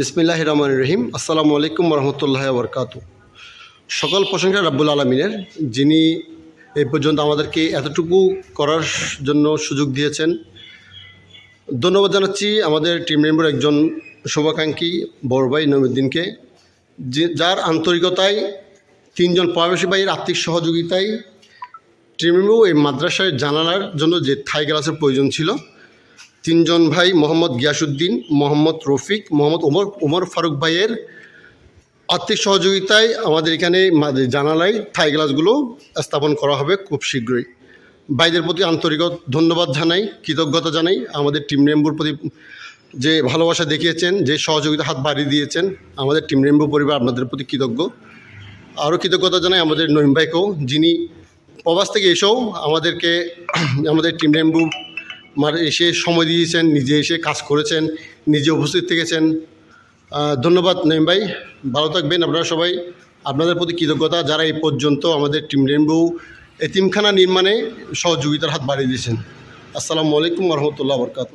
বিসমিল্লাহ রহমান রহিম আসসালামু আলাইকুম রহমতুল্লাহ বরকাত সকল প্রশংসা রাব্বুল আলমিনের, যিনি এই পর্যন্ত আমাদেরকে এতটুকু করার জন্য সুযোগ দিয়েছেন। ধন্যবাদ জানাচ্ছি আমাদের টিম মেম্বার একজন শুভাকাঙ্ক্ষী বড় ভাই নমিদ্দিনকে যে যার আন্তরিকতায়, তিনজন প্রবাসী ভাইয়ের আর্থিক সহযোগিতায় টিম মেম্বার এই মাদ্রাসায় জানালার জন্য যে থাই গ্লাসের প্রয়োজন ছিল তিনজন ভাই, মোহাম্মদ গিয়াসুদ্দিন মোহাম্মদ রফিক, মোহাম্মদ ওমর ওমর ফারুক ভাইয়ের আর্থিক সহযোগিতায় আমাদের এখানে জানালায় থাই গ্লাসগুলো স্থাপন করা হবে খুব শীঘ্রই। ভাইদের প্রতি আন্তরিক ধন্যবাদ জানাই, কৃতজ্ঞতা জানাই। আমাদের টিম মেম্বর প্রতি যে ভালোবাসা দেখিয়েছেন, যে সহযোগিতা হাত বাড়িয়ে দিয়েছেন, আমাদের টিম মেম্বর পরিবার আপনাদের প্রতি কৃতজ্ঞ। আরও কৃতজ্ঞতা জানাই আমাদের নইম ভাইকেও, যিনি প্রবাস থেকে এসেও আমাদেরকে, আমাদের টিম মেম্বু মার এসে সময় দিয়েছেন, নিজে এসে কাজ করেছেন, নিজে উপস্থিত থেকেছেন। ধন্যবাদ নেম ভাই, ভালো থাকবেন আপনারা সবাই। আপনাদের প্রতি কৃতজ্ঞতা, যারা এই পর্যন্ত আমাদের টিম রেনবো এতিমখানা নির্মাণে সহযোগিতার হাত বাড়িয়ে দিয়েছেন। আসসালামু আলাইকুম রহমতুল্লাহ বরকাতু